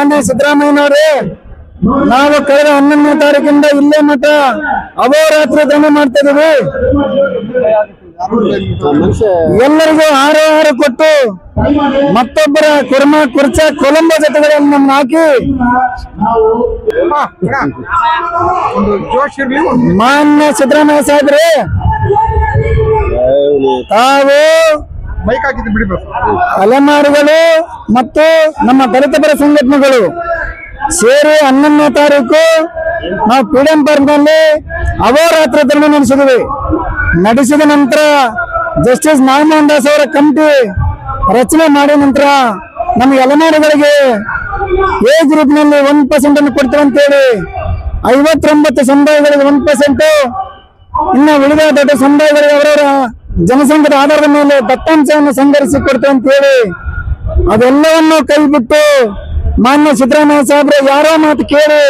ಮಾನ್ಯ ಸಿದ್ದರಾಮಯ್ಯನವರೇ. ನಾವು ಕಳೆದ ಹನ್ನೊಂದನೇ ತಾರೀಕಿಂದ ಇಲ್ಲೇ ಮಠ ಅಹೋರಾತ್ರಿ ದಂಡ ಮಾಡ್ತಾ ಇದೀವಿ ಎಲ್ಲರಿಗೂ ಆರು ಕೊಟ್ಟು ಮತ್ತೊಬ್ಬರ ಕುರ್ಮ ಕುರ್ಚ ಕೊಲಂಬ ಜೊತೆಗಳನ್ನು ನಮ್ಮನ್ನ ಹಾಕಿ. ಮಾನ್ಯ ಸಿದ್ದರಾಮಯ್ಯ ಸಾಹೇಬ್ರೆ ತಾವು ಮೈಕ್ ಹಾಕಿದ್ದು ಬಿಡಿಬೇಕು ಅಲೆಮಾರಿಗಳು ಮತ್ತು ನಮ್ಮ ದಲಿತ ಪರ ಸಂಘಟನೆಗಳು ಸೇರಿ ಹನ್ನೊಂದನೇ ತಾರೀಕು ನಾವು ಫ್ರೀಡಂ ಪಾರ್ಕ್ನಲ್ಲಿ ಅವರಾತ್ರಿ ಧರಣಿ ನಡೆಸಿದ್ವಿ. ನಡೆಸಿದ ನಂತರ ಜಸ್ಟಿಸ್ ನಾಗಮೋಹನ್ ದಾಸ್ ಅವರ ಕಮಿಟಿ ರಚನೆ ಮಾಡಿದ ನಂತರ ನಮ್ಮ ಎಲೆನಾಡುಗಳಿಗೆ ಎ ಗ್ರೂಪ್ನಲ್ಲಿ ಒನ್ ಪರ್ಸೆಂಟ್ ಅನ್ನು ಕೊಡ್ತೇವೆ ಅಂತೇಳಿ ಐವತ್ತೊಂಬತ್ತು ಸಮುದಾಯಗಳಿಗೆ ಒನ್ ಪರ್ಸೆಂಟ್ ಇನ್ನು ಉಳಿದ ದೊಡ್ಡ ಸಮುದಾಯಗಳಿಗೆ ಅವರವರ ಜನಸಂಖ್ಯೆಯ ಆಧಾರದ ಮೇಲೆ ದತ್ತಾಂಶವನ್ನು ಸಂಗ್ರಹಿಸಿ ಕೊಡ್ತೇವೆ ಅಂತ ಹೇಳಿ ಕೈ ಬಿಟ್ಟು ಮಾನ್ಯ ಸಿದ್ದರಾಮಯ್ಯ ಸಾಹೇಬ್ರೆ, ಯಾರೋ ಮಾತು ಕೇಳಿ,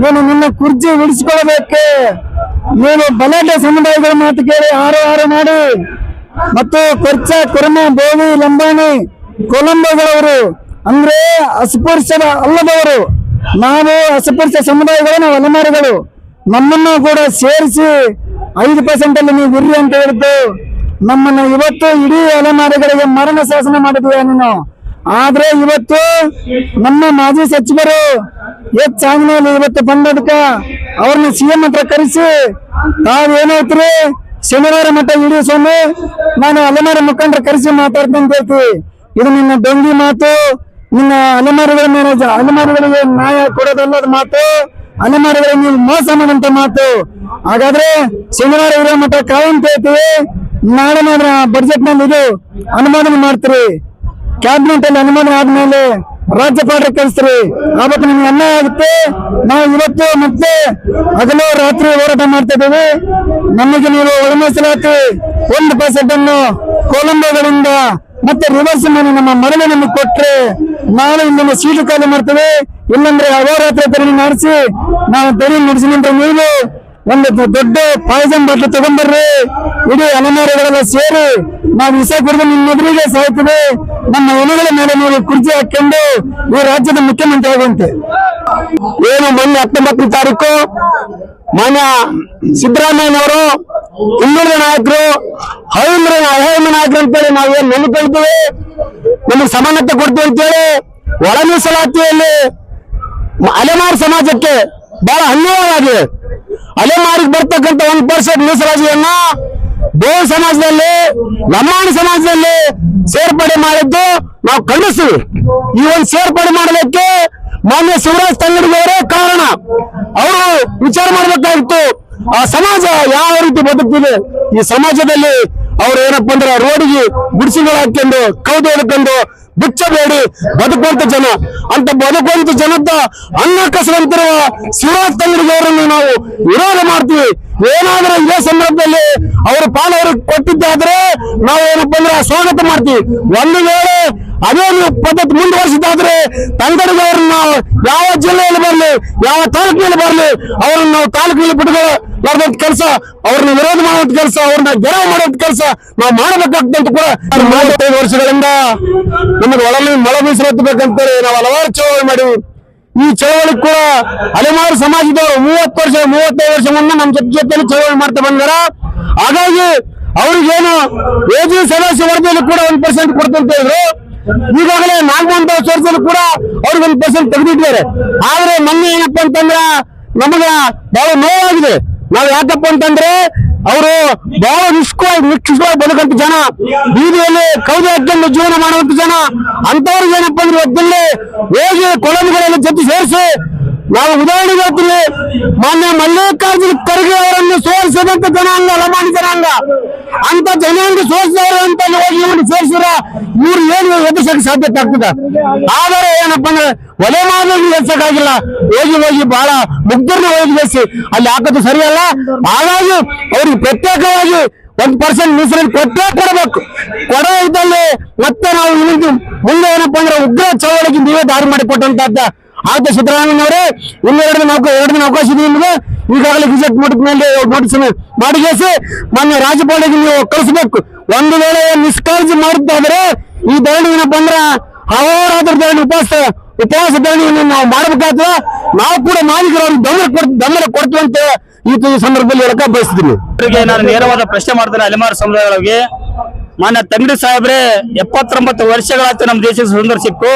ನೀನು ನಿನ್ನ ಕುರ್ಚಿ ಉಳಿಸಿಕೊಳ್ಳಬೇಕೆ ನೀನು ಬಲಾಢ್ಯ ಸಮುದಾಯಗಳ ಮಾತು ಕೇಳಿ ಆರು ಆರು ಮಾಡಿ. ಮತ್ತು ಕೊರ್ಚ, ಕುರ್ಮ, ಬೋವಿ, ಲಂಬಾಣಿ, ಕೊಲಂಬೋಗಳವರು, ಅಂದ್ರೆ ಅಸ್ಪೃಶ್ಯದ ಅಲ್ಲದವರು, ನಾವು ಅಸ್ಪೃಶ್ಯ ಸಮುದಾಯಗಳು ನಾವು ಅಲೆಮಾರಿಗಳು, ನಮ್ಮನ್ನು ಕೂಡ ಸೇರಿಸಿ ಐದು ಪರ್ಸೆಂಟ್ ಅಲ್ಲಿ ನೀವು ಇರ್ರಿ ಅಂತ ಹೇಳಿದ್ದು ನಮ್ಮನ್ನ ಇವತ್ತು ಇಡೀ ಅಲೆಮಾರಿಗಳಿಗೆ ಮರಣ ಶಾಸನ ಮಾಡಿದ್ವಿ ನೀನು? ಆದ್ರೆ ಇವತ್ತು ನಮ್ಮ ಮಾಜಿ ಸಚಿವರು ಎಚ್ ಆಂಜನೇಯಲು ಇವತ್ತು ಬಂದದಕ್ಕ ಅವ್ರನ್ನ ಸಿಎಂ ಹತ್ರ ಕರೆಸಿ ತಾವೇನೈತ್ರಿ ಶನಿವಾರ ಮಠ ಇಡೀ ಸ್ವಾಮಿ, ನಾನು ಅಲೆಮಾರಿ ಮುಖಂಡ್ರ ಕರೆಸಿ ಮಾತಾಡ್ತೀನಿ ಇದು ನಿನ್ನ ಡೊಂಗಿ ಮಾತು, ನಿನ್ನ ಅಲೆಮಾರಿಗಳ ಮೇಲೆ ಅಲೆಮಾರಿಗಳಿಗೆ ನ್ಯಾಯ ಕೊಡೋದಲ್ಲದ ಮಾತು, ಅಲೆಮಾರಿಗಳಿಗೆ ನೀವು ಮೋಸ ಮಾಡಂತ ಮಾತು. ಹಾಗಾದ್ರೆ ಶನಿವಾರ ಇರೋ ಮಠ ಕಾಯಂತ ಹೇಳ್ತೀವಿ ನಾಳೆ ಬಜೆಟ್ನಲ್ಲಿ ಇದು ಅನುಮೋದನೆ ಮಾಡ್ತೀರಿ. ಕ್ಯಾಬಿನೆಟ್ ಅಲ್ಲಿ ಅನುಮೋದನೆ ಆದ್ಮೇಲೆ ರಾಜ್ಯಪಾಲರ ಕಳಿಸ್ತೀರಿ ಆವತ್ತು ನಿಮ್ಗೆ ಅನ್ಯಾಯ ಆಗುತ್ತೆ. ನಾವು ಇವತ್ತು ಮತ್ತೆ ಹಗಲು ರಾತ್ರಿ ಹೋರಾಟ ಮಾಡ್ತಾ ಇದ್ದೀವಿ. ನಮಗೆ ನೀವು ಒಳಮೀಸಲಾತಿ ಒಂದು ಪರ್ಸೆಂಟ್ ಅನ್ನು ಕೊಲಂಬೋಗಳಿಂದ ಮತ್ತೆ ರಿವರ್ಸ್ ಮಾಡಿ ನಮ್ಮ ಮರಳಿ ನಮಗೆ ಕೊಟ್ಟರೆ ನಾಳೆ ಇಲ್ಲಿಂದ ಸೀಟು ಖಾಲಿ ಮಾಡ್ತೇವೆ. ಇಲ್ಲಂದ್ರೆ ಅಹೋರಾತ್ರಿ ಧರಣಿ ನಡೆಸಿ ನಾವು ಧರಣಿ ನಡೆಸಿ ನಿಂತ್ರೆ ನೀವು ಒಂದು ದೊಡ್ಡ ಪಾಯ್ಸನ್ ಬಾಟ್ಲು ತಗೊಂಡ್ಬರ್ರಿ. ಇಡೀ ಅಲೆಮಾರಿಗಳೆಲ್ಲ ಸೇರಿ ನಾವು ವಿಷ ಕುಡಿದು ನಿಮ್ಮ ಎದುರಿಗೆ ಸಾಯ್ತದೆ ನಮ್ಮ ಎಲೆಗಳ ಮೇಲೆ ನೀವು ಕುರ್ಚಿ ಹಾಕೊಂಡು ಈ ರಾಜ್ಯದ ಮುಖ್ಯಮಂತ್ರಿ ಆಗುವಂತೆ. ಏನು ಮೊನ್ನೆ ಹತ್ತೊಂಬತ್ತನೇ ತಾರೀಕು ಮಾನ್ಯ ಸಿದ್ದರಾಮಯ್ಯನವರು ಹಿಂದುಳಿದ ನಾಯಕರು, ಹೈಂದ್ರ ಅಹೈಮ ನಾಯಕರು ಅಂತೇಳಿ ನಾವು ಏನ್ ನೆನಪಿಡ್ತೀವಿ? ನಮಗೆ ಸಮಾನತೆ ಕೊಡ್ತೀವಿ ಅಂತೇಳಿ ಒಳ ಮೀಸಲಾತಿಯಲ್ಲಿ ಅಲೆಮಾರು ಸಮಾಜಕ್ಕೆ ಬಹಳ ಅನ್ಯಾಯವಾಗಿದೆ. ಅಲೆಮಾರಿಗೆ ಬರ್ತಕ್ಕಂಥ ಒಂದು ಪರ್ಸೆಂಟ್ ಮೀಸಲಾತಿಯನ್ನ ಬೋಲ್ ಸಮಾಜದಲ್ಲಿ ಲಂಬಾಣಿ ಸಮಾಜದಲ್ಲಿ ಸೇರ್ಪಡೆ ಮಾಡಿದ್ದು ನಾವು ಖಂಡಿಸ್ತೀವಿ. ಈ ಒಂದು ಸೇರ್ಪಡೆ ಮಾಡಲಿಕ್ಕೆ ಮಾನ್ಯ ಶಿವರಾಜ್ ತಂಗಡಿಯವರೇ ಕಾರಣ. ಅವರು ವಿಚಾರ ಮಾಡಬೇಕಾಗಿತ್ತು. ಆ ಸಮಾಜ ಯಾವ ರೀತಿ ಬದುಕ್ತಿದೆ? ಈ ಸಮಾಜದಲ್ಲಿ ಅವ್ರು ಏನಪ್ಪ ಅಂದ್ರೆ ರೋಡಿಗೆ ಗುಡಿಸಿಗಳು ಹಾಕೊಂಡು ಕೌದು ಹೊಡ್ಕೊಂಡು ಬಿಚ್ಚಬೇಡಿ ಬದುಕುವಂತ ಜನ. ಅಂತ ಬದುಕುವಂತ ಜನದ ಅನ್ನ ಕಸರಂತಿರುವ ಶಿವರಾಜ್ ತಂಗಡಿಗೆ ನಾವು ವಿರೋಧ ಮಾಡ್ತೀವಿ. ಏನಾದ್ರೂ ಇದೇ ಸಂದರ್ಭದಲ್ಲಿ ಅವರು ಪಾಲವರು ಅವ್ರಿಗೆ ಕೊಟ್ಟಿದ್ದಾದ್ರೆ ನಾವು ಏನಪ್ಪ ಅಂದ್ರೆ ಸ್ವಾಗತ ಮಾಡ್ತೀವಿ. ಒಂದು ವೇಳೆ ಅದೇ ನೀವು ಪದ್ಧತಿ ತಂಗಡಿಗೆ ತಂಗಡಿಗವ್ರನ್ನ ನಾವು ಯಾವ ಜಿಲ್ಲೆಯಲ್ಲಿ ಬರಲಿ, ಯಾವ ತಾಲೂಕಿನಲ್ಲಿ ಬರಲಿ, ಅವರನ್ನು ನಾವು ತಾಲೂಕಿನಲ್ಲಿ ಬಿಟ್ಕೊಳ್ಳೋದಂತ ಕೆಲಸ ಅವ್ರನ್ನ ವಿರೋಧ ಮಾಡುವಂತ ಕೆಲಸ ಅವ್ರನ್ನ ಗೆರವು ಮಾಡುವಂತ ಕೆಲಸ ನಾವು ಮಾಡಬೇಕಾಗ್ತಂತ ಕೂಡ ಮೂವತ್ತೈದು ವರ್ಷಗಳಿಂದ ನಮಗೆ ಒಳಲಿ ಮಳೆ ಮೀಸಲಾತಿ ಹೇಳಿ ನಾವು ಹಲವಾರು ಚಳವಳಿ ಮಾಡಿವಿ ಈ ಚಳವಳಿ ಕೂಡ ಹಲವಾರು ಸಮಾಜದವರು ಮೂವತ್ತು ವರ್ಷ ಮೂವತ್ತೈದು ವರ್ಷ ಮುನ್ನ ನಮ್ಮ ಜೊತೆ ಜೊತೆಯಲ್ಲಿ ಚಳವಳಿ ಮಾಡ್ತಾ ಬಂದಾರ. ಹಾಗಾಗಿ ಅವ್ರಿಗೇನು ಎಜಿ ಸದಸ್ಯ ವರ್ಗದಲ್ಲಿ ಕೂಡ ಒಂದ್ ಪರ್ಸೆಂಟ್ ಕೊಡ್ತಂತ ಹೇಳಿದ್ರು. ಈಗಾಗಲೇ ದಾಸ್ ವರ್ಷದಲ್ಲಿ ಕೂಡ ಅವ್ರಿಗೆ ಒಂದ್ ಪರ್ಸೆಂಟ್ ತೆಗೆದಿಟ್ಟಿದ್ದಾರೆ. ಆದ್ರೆ ಮೊನ್ನೆ ಏನಪ್ಪ ಅಂತಂದ್ರ ನಮಗ ಬಹಳ ನೋವಾಗಿದೆ. ನಾವ್ ಯಾಕಪ್ಪ ಅಂತಂದ್ರೆ ಅವರು ಬಹಳ ನಿಷ್ಕವಾಗಿ ನಿಷ್ಠವಾಗಿ ಬದುಕಂತ ಜನ. ಬೀದಿಯಲ್ಲಿ ಕೌದು ಹಾಕೊಂಡು ಜೀವನ ಮಾಡುವಂತ ಜನ. ಅಂತವ್ರಿಗೆ ಏನಪ್ಪ ಅಂದ್ರೆ ಇವತ್ತಲ್ಲಿ ಹೋಗಿ ಕೊಳಂಬಗಳಲ್ಲಿ ಜೊತೆ ಸೇರಿಸಿ ನಾವು ಉದಾಹರಣೆಗೆ ಹೇಳ್ತೀನಿ. ಮಾನ್ಯ ಮಲ್ಲಿಕಾರ್ಜುನ ಖರ್ಗೆ ಅವರನ್ನು ಸೋಲಿಸಿದಂತ ಜನಾಂಗ ಲಮಾಣಿ ಜನಾಂಗ. ಅಂತ ಜನಾಂಗ ಸೋಲಿಸಿದವರು ಅಂತ ಹೋಗಿ ಇವ್ರು ಸೇರಿಸಿರ ಇವ್ರು ಏನು ಎದುರಿಸಕ್ಕೆ ಸಾಧ್ಯತೆ ಆಗ್ತದೆ ಆದರೆ ಏನಪ್ಪ ಅಂದ್ರೆ ಒಲೆ ಮಾದರಿ ಎಚ್ಚಕ್ಕಾಗಿಲ್ಲ ಹೋಗಿ ಹೋಗಿ ಬಹಳ ಮುಗ್ಧರನ್ನ ಹೋಗಿ ಬೆಳೆಸಿ ಅಲ್ಲಿ ಹಾಕೋದು ಸರಿಯಲ್ಲ. ಹಾಗಾಗಿ ಅವ್ರಿಗೆ ಪ್ರತ್ಯೇಕವಾಗಿ ಒಂದ್ ಪರ್ಸೆಂಟ್ ಮೀಸಲು ಕೊಟ್ಟೇ ಕೊಡಬೇಕು. ಕೊಡೋ ಇದ್ದಲ್ಲಿ ಮತ್ತೆ ನಾವು ಮುಂದೆ ಏನಪ್ಪಾ ಅಂದ್ರೆ ಉಗ್ರ ಚಳವಳಿಗೆ ನೀವೇ ದಾರಿ ಮಾಡಿ ಆಯ್ತು ಸಿದ್ದರಾಮಯ್ಯನವರೇ ಇನ್ನು ಎರಡು ದಿನ ಅವಕಾಶ ಎರಡು ದಿನ ಅವಕಾಶ ಇದೆ ನಿಮಗೆ. ಈಗಾಗಲೇ ಗಿಜೆಟ್ ಮಾಡಿದ್ಮೇಲೆ ನೋಟಿಸ್ ಮಾಡಿಗೇಸಿ ಮೊನ್ನೆ ರಾಜ್ಯಪಾಲಿಗೆ ನೀವು ಕಳಿಸ್ಬೇಕು. ಒಂದು ವೇಳೆ ನಿಷ್ಕಾಳಜಿ ಮಾಡಿದ್ದಾದ್ರೆ, ಈ ಧರಣಿ ಏನಪ್ಪ ಅಂದ್ರ ಅಹೋರಾತ್ರ ಧರಣಿ ಉಪವಾಸ ಉಪವಾಸ ಧರಣಿಯನ್ನು ನಾವು ಮಾಡಬೇಕಾದ್ರೆ ನಾವು ಕೂಡ ಮಾಲೀಕರು ಅವ್ರಿಗೆ ಬೆಂಬಲ ಕೊಡ್, ಬೆಂಬಲ ಕೊಡ್ತೀವಿ ಅಂತ ಈ ಸಂದರ್ಭದಲ್ಲಿ ಹೇಳಕ ಬಯಸ್ತೀನಿ. ನಾನು ನೇರವಾದ ಪ್ರಶ್ನೆ ಮಾಡ್ತೇನೆ ಅಲೆಮಾರು ಸಮುದಾಯಗಳಿಗೆ ಮಾನ್ಯ ತಂಗಡಿ ಸಾಹೇಬ್ರೆ, ಎಪ್ಪತ್ತೊಂಬತ್ತು ವರ್ಷಗಳಾಯ್ತು ನಮ್ಮ ದೇಶಕ್ಕೆ ಸುಂದರ ಸಿಕ್ಕು.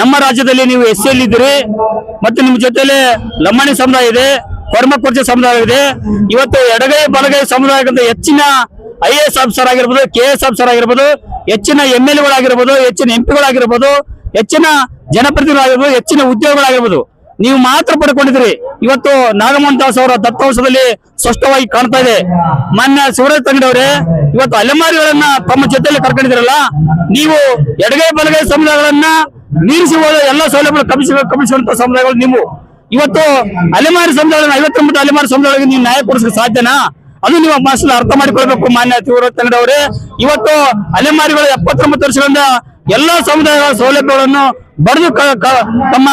ನಮ್ಮ ರಾಜ್ಯದಲ್ಲಿ ನೀವು ಎಸ್ ಸಿ ಇದ್ದೀರಿ ಮತ್ತು ನಿಮ್ಮ ಜೊತೆಲೆ ಲಂಬಾಣಿ ಸಮುದಾಯ ಇದೆ ಕೊರ್ಮಕೊರ್ಚೆ ಸಮುದಾಯ ಇದೆ. ಇವತ್ತು ಎಡಗೈ ಬಲಗೈ ಸಮುದಾಯಕ್ಕಿಂತ ಹೆಚ್ಚಿನ ಐ ಎ ಎಸ್ ಆಫೀಸರ್ ಆಗಿರ್ಬೋದು, ಕೆ ಎಸ್ ಆಫೀಸರ್ ಆಗಿರ್ಬೋದು, ಹೆಚ್ಚಿನ ಎಂ ಎಲ್ ಎಗಳಾಗಿರ್ಬೋದು, ಹೆಚ್ಚಿನ ಎಂ ಪಿಗಳಾಗಿರ್ಬೋದು ಹೆಚ್ಚಿನ ಜನಪ್ರತಿನಿಧಿಗಳಾಗಿರ್ಬೋದು, ಹೆಚ್ಚಿನ ಉದ್ಯೋಗಗಳಾಗಿರ್ಬೋದು. ನೀವು ಮಾತ್ರ ಪಡ್ಕೊಂಡಿದ್ರಿ ಇವತ್ತು ನಾಗಮೋಹನ್ ದಾಸ್ ಅವರ ದತ್ತಾಂಶದಲ್ಲಿ ಸ್ಪಷ್ಟವಾಗಿ ಕಾಣ್ತಾ ಇದೆ. ಮಾನ್ಯ ಶಿವರಾಜ್ ಅವರೇ, ಇವತ್ತು ಅಲೆಮಾರಿಗಳನ್ನ ತಮ್ಮ ಜೊತೆಯಲ್ಲಿ ಕರ್ಕೊಂಡಿದ್ರಲ್ಲ ನೀವು ಎಡಗೈ ಬಲಗೈ ಸಮುದಾಯಗಳನ್ನ ಮೀರಿಸಿ ಹೋದ ಎಲ್ಲ ಸೌಲಭ್ಯಗಳು ಕಮಿಷನ್ ಕಮಿಷನ್ ಸಮುದಾಯಗಳು ನೀವು. ಇವತ್ತು ಅಲೆಮಾರಿ ಸಮುದಾಯ ಐವತ್ತೊಂಬತ್ತು ಅಲೆಮಾರಿ ಸಮುದಾಯಗಳಿಗೆ ನೀವು ನ್ಯಾಯ ಕೊಡಿಸಕ್ಕೆ ಸಾಧ್ಯನಾ? ಅದು ನೀವು ಮಾಸ್ಟರ್ ಅರ್ಥ ಮಾಡಿಕೊಳ್ಬೇಕು ಮಾನ್ಯ ತಂಗಡಿ ಅವರೇ. ಇವತ್ತು ಅಲೆಮಾರಿಗಳು ಎಪ್ಪತ್ತೊಂಬತ್ತು ವರ್ಷಗಳಿಂದ ಎಲ್ಲಾ ಸಮುದಾಯಗಳ ಸೌಲಭ್ಯಗಳನ್ನು ಬರೆದು ತಮ್ಮ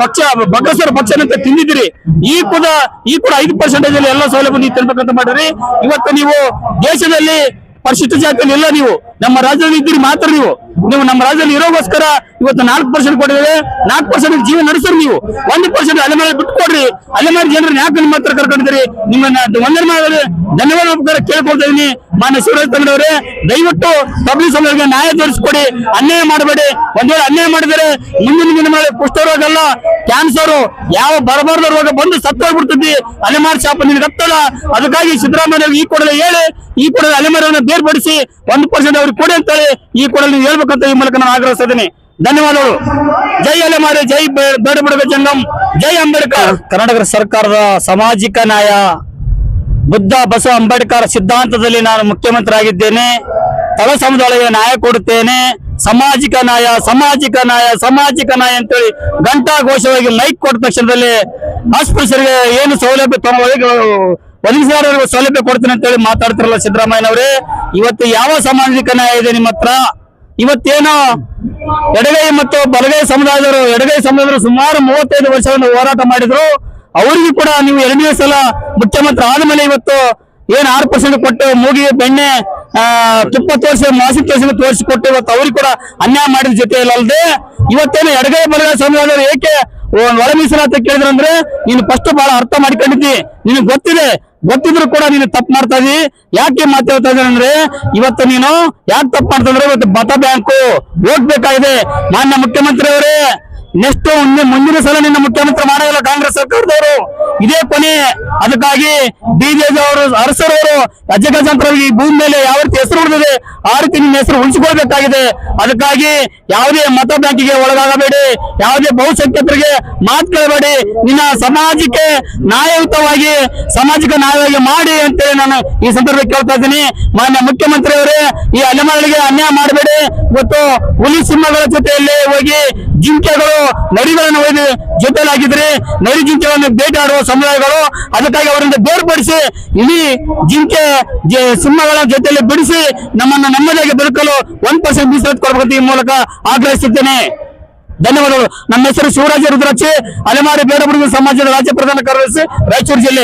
ಭಕ್ಷ ಭಕ್ಷ್ಯ ಬಗ್ಗಸರ ಭಕ್ಷ್ಯನಂತೆ ತಿಂದಿದ್ದೀರಿ. ಈ ಕೂಡ ಈ ಕೂಡ ಐದು ಪರ್ಸೆಂಟೇಜ್ ಅಲ್ಲಿ ಎಲ್ಲ ಸೌಲಭ್ಯ ನೀವು ತಿನ್ಬೇಕಂತ ಮಾಡಿರಿ ಇವತ್ತು ನೀವು ದೇಶದಲ್ಲಿ ಪರಿಶಿಷ್ಟ ಜಾತಿಯಲ್ಲಿ ಇಲ್ಲ ನೀವು, ನಮ್ಮ ರಾಜ್ಯದಲ್ಲಿ ಇದ್ದೀರಿ ಮಾತ್ರ ನೀವು. ನೀವು ನಮ್ಮ ರಾಜ್ಯದಲ್ಲಿ ಇರೋಗೋಸ್ಕರ ಇವತ್ತು ನಾಲ್ಕು ಪರ್ಸೆಂಟ್ ಕೊಟ್ಟಿದ್ದೇವೆ ನಾಲ್ಕು ಪರ್ಸೆಂಟ್ ಜೀವನ ನಡೆಸ್ರಿ ನೀವು. ಒಂದು ಪರ್ಸೆಂಟ್ ಅಲೆಮಾರಿ ಬಿಟ್ಕೊಡ್ರಿ. ಅಲೆಮಾರಿ ಜನರನ್ನ ಯಾಕೆ ನಿಮ್ಮ ಹತ್ರ ನಿಮ್ಮನ್ನ ವಂದನೆ ಮಾಡಿದ್ರೆ ಧನ್ಯವಾದ ಕೇಳ್ಕೊಳ್ತಾ ಇದೀನಿ. ಮಾನ್ಯ ಶಿವರಾಜ್ ತಂಗಡಿ ಅವರೇ ದಯವಿಟ್ಟು ಪಬ್ಲಿಕ್ ಸಮಯಕ್ಕೆ ನ್ಯಾಯ ತೋರಿಸ್ಕೊಡಿ. ಅನ್ಯಾಯ ಮಾಡಬೇಡಿ. ಒಂದ್ ವೇಳೆ ಅನ್ಯಾಯ ಮಾಡಿದರೆ ಮುಂದಿನ ದಿನಗಳಲ್ಲಿ ಕುಷ್ಠರೋಗ ಅಲ್ಲ ಕ್ಯಾನ್ಸರ್ ಯಾವ ಬರಬಾರದ ರೋಗ ಬಂದು ಸತ್ತೋಗ್ಬಿಡ್ತದೆ ಅಲೆಮಾರಿ ಶಾಪ ನಿನ್ ಗೊತ್ತಲ್ಲ ಅದಕ್ಕಾಗಿ ಸಿದ್ದರಾಮಯ್ಯ ಈ ಕೂಡಲೇ ಹೇಳಿ, ಈ ಕೂಡಲೇ ಅಲೆಮಾರಿಯನ್ನು ಬೇರ್ಪಡಿಸಿ ಒಂದು ಪರ್ಸೆಂಟ್ ಅವ್ರಿಗೆ ಕೊಡಿ ಅಂತೇಳಿ ಈ ಕೂಡಲೇ ಹೇಳ್ಬೇಕಂತ ಈ ಮೂಲಕ ನಾನು ಆಗ್ರಹಿಸಿದ್ದೀನಿ ಧನ್ಯವಾದಗಳು. ಜೈ ಅಲೆಮಾರಿ, ಜೈ ಬೇಡ ಬಿಡುವ ಜಂಗಮ್, ಜೈ ಅಂಬೇಡ್ಕರ್. ಕರ್ನಾಟಕ ಸರ್ಕಾರದ ಸಾಮಾಜಿಕ ನ್ಯಾಯ, ಬುದ್ಧ ಬಸವ ಅಂಬೇಡ್ಕರ್ ಸಿದ್ಧಾಂತದಲ್ಲಿ ನಾನು ಮುಖ್ಯಮಂತ್ರಿ ಆಗಿದ್ದೇನೆ ತಳ ಸಮುದಾಯಕ್ಕೆ ನ್ಯಾಯ ಕೊಡುತ್ತೇನೆ. ಸಾಮಾಜಿಕ ನ್ಯಾಯ ಸಾಮಾಜಿಕ ನ್ಯಾಯ ಸಾಮಾಜಿಕ ನ್ಯಾಯ ಅಂತೇಳಿ ಗಂಟಾ ಘೋಷವಾಗಿ ಲೈಕ್ ಕೊಟ್ಟ ತಕ್ಷಣದಲ್ಲಿ ಅಸ್ಪೃಶ್ಯರಿಗೆ ಏನು ಸೌಲಭ್ಯ ತಮ್ಮ ಒದಗಿಸಿದವರಿಗೆ ಸೌಲಭ್ಯ ಕೊಡ್ತೀನಿ ಅಂತೇಳಿ ಮಾತಾಡ್ತಿರಲ್ಲ ಸಿದ್ದರಾಮಯ್ಯನವರೇ. ಇವತ್ತು ಯಾವ ಸಾಮಾಜಿಕ ನ್ಯಾಯ ಇದೆ ನಿಮ್ಮ ಹತ್ರ? ಇವತ್ತೇನು ಎಡಗೈ ಮತ್ತು ಬಲಗೈ ಸಮುದಾಯದವರು, ಎಡಗೈ ಸಮುದಾಯದವರು ಸುಮಾರು ಮೂವತ್ತೈದು ವರ್ಷವನ್ನು ಹೋರಾಟ ಮಾಡಿದ್ರು. ಅವರಿಗೂ ಕೂಡ ನೀವು ಎರಡನೇ ಸಲ ಮುಖ್ಯಮಂತ್ರಿ ಆದ್ಮೇಲೆ ಇವತ್ತು ಏನ್ ಆರು ಪರ್ಸೆಂಟ್ ಕೊಟ್ಟು ಮೂಗಿಗೆ ಬೆಣ್ಣೆ ತುಪ್ಪ ತೋರಿಸಿ ಮಾಸಿ ತೋರಿಸಿ ತೋರಿಸಿಕೊಟ್ಟು ಇವತ್ತು ಅವ್ರಿಗೆ ಕೂಡ ಅನ್ಯಾಯ ಮಾಡಿದ ಜೊತೆ ಅಲ್ಲದೆ, ಇವತ್ತೇನು ಎಡಗೈ ಬಲಗೈ ಸಮುದಾಯದವರು ಏಕೆ ಒಳ ಮೀಸಲಾತಿ ಕೇಳಿದ್ರಂದ್ರೆ ನೀನು ಫಸ್ಟ್ ಬಹಳ ಅರ್ಥ ಮಾಡ್ಕೊಂಡಿದ್ದಿ. ನಿನಗೆ ಗೊತ್ತಿದೆ ಗೊತ್ತಿದ್ರು ಕೂಡ ನೀನು ತಪ್ಪು ಮಾಡ್ತಾ ಇದೀ. ಯಾಕೆ ಮಾತಾಡ್ತಾ ಇದ್ದೀನಿ ಅಂದ್ರೆ, ಇವತ್ತು ನೀನು ಯಾಕೆ ತಪ್ಪು ಮಾಡ್ತಾ ಇದ್ರೆ ಇವತ್ತು ಮತ ಬ್ಯಾಂಕು ಓಟ್ ಬೇಕಾಗಿದೆ ಮಾನ್ಯ ಮುಖ್ಯಮಂತ್ರಿ ಅವರೇ ನೆಕ್ಸ್ಟ್ ಮುಂದಿನ ಸಲ ನಿನ್ನ ಮುಖ್ಯಮಂತ್ರಿ ಮಾಡೋದಿಲ್ಲ ಕಾಂಗ್ರೆಸ್ ಸರ್ಕಾರದವರು. ಇದೇ ಕೊನೆ. ಅದಕ್ಕಾಗಿ ಬಿಜೆಪಿ ಅವರು ಅರಸರವರು ಅಜಗಜಾಂತರವಾಗಿ ಈ ಭೂಮಿ ಮೇಲೆ ಯಾವ ರೀತಿ ಹೆಸರು ಉಳಿದಿದೆ, ಆ ರೀತಿ ನಿಮ್ಮ ಹೆಸರು ಉಳಿಸಿಕೊಳ್ಬೇಕಾಗಿದೆ. ಅದಕ್ಕಾಗಿ ಯಾವುದೇ ಮತ ಬ್ಯಾಂಕಿಗೆ ಒಳಗಾಗಬೇಡಿ, ಯಾವುದೇ ಬಹುಸಂಖ್ಯಾತರಿಗೆ ಮಾತು ಕೇಳಬೇಡಿ. ನಿನ್ನ ಸಮಾಜಕ್ಕೆ ನ್ಯಾಯಯುತವಾಗಿ, ಸಾಮಾಜಿಕ ನ್ಯಾಯವಾಗಿ ಮಾಡಿ ಅಂತೇಳಿ ನಾನು ಈ ಸಂದರ್ಭದಲ್ಲಿ ಕೇಳ್ತಾ ಇದ್ದೀನಿ. ಮಾನ್ಯ ಮುಖ್ಯಮಂತ್ರಿ ಅವರೇ ಈ ಅಲೆಮಾರಿಗೆ ಅನ್ಯಾಯ ಮಾಡಬೇಡಿ. ಮತ್ತು ಹುಲಿ ಸಿಂಹಗಳ ಜೊತೆಯಲ್ಲಿ ಹೋಗಿ ಜಿಂಕೆಗಳು ನರಿಗಳನ್ನು ಒಯ್ದು ಜೊತೆಲಾಗಿದ್ರೆ ನರಿ ಜಿಂಕೆಗಳನ್ನು ಬೇಟೆಯಾಡುವ ಸಮುದಾಯಗಳು. ಅದಕ್ಕಾಗಿ ಅವರಿಂದ ಬೇರ್ಪಡಿಸಿ ಇಡೀ ಜಿಂಕೆ ಸಿಂಹಗಳ ಜೊತೆಯಲ್ಲಿ ಬಿಡಿಸಿ ನಮ್ಮನ್ನು ನೆಮ್ಮದಿಯಾಗಿ ಬದುಕಲು ಒನ್ ಪರ್ಸೆಂಟ್ ಮೀಸಲಾತಿ ಕೊಡಬೇಕು ಈ ಮೂಲಕ ಆಗ್ರಹಿಸುತ್ತೇನೆ. ಧನ್ಯವಾದಗಳು. ನಮ್ಮ ಹೆಸರು ಶಿವರಾಜ ರುದ್ರಾಕ್ಷಿ, ಅಲೆಮಾರಿ, ಬೇಡಬುಡುಗ ಸಮಾಜದ ರಾಜ್ಯ ಪ್ರಧಾನ ಕಾರ್ಯದರ್ಶಿ, ರಾಯಚೂರು ಜಿಲ್ಲೆ.